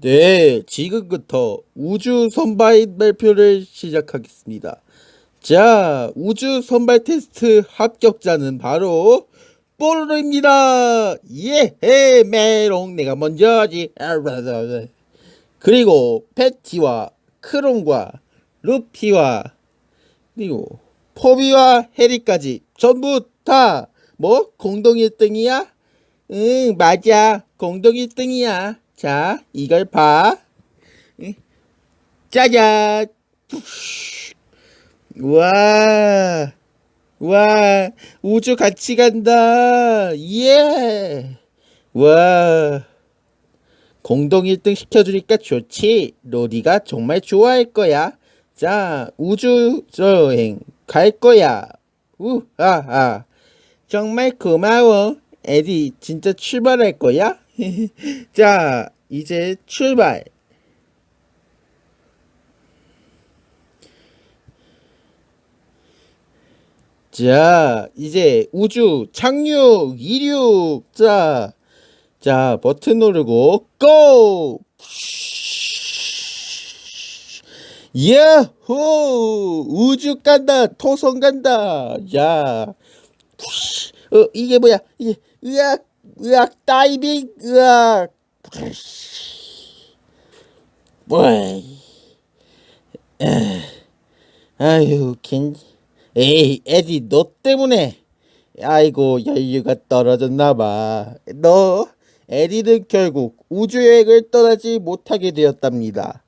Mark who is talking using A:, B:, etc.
A: 네, 지금부터 우주 선발 발표를 시작하겠습니다. 자, 우주 선발 테스트 합격자는 바로 뽀로로입니다. 예, 메롱 내가 먼저지. 그리고 패티와 크롱과 루피와 그리고 포비와 해리까지 전부 다 뭐 공동 1등이야? 응, 맞아. 공동 1등이야. 자, 이걸 봐. 응. 짜잔. 푸쉬. 와. 와. 우주 같이 간다. 예. 와. 공동 1등 시켜주니까 좋지. 로리가 정말 좋아할 거야. 자, 우주 여행 갈 거야. 우하하. 정말 고마워. 에디 진짜 출발할 거야? 자, 이제 출발. 자, 이제 우주 착륙, 이륙. 자, 자, 버튼 누르고 고! 야호! 우주 간다. 토성 간다. 야. 어, 이게 뭐야? 이게 으악, 으악, 다이빙, 으악. 뭐이. 아유, 괜. 에이, 에디, 너 때문에. 아이고, 연료가 떨어졌나 봐. 너, 에디는 결국 우주여행을 떠나지 못하게 되었답니다.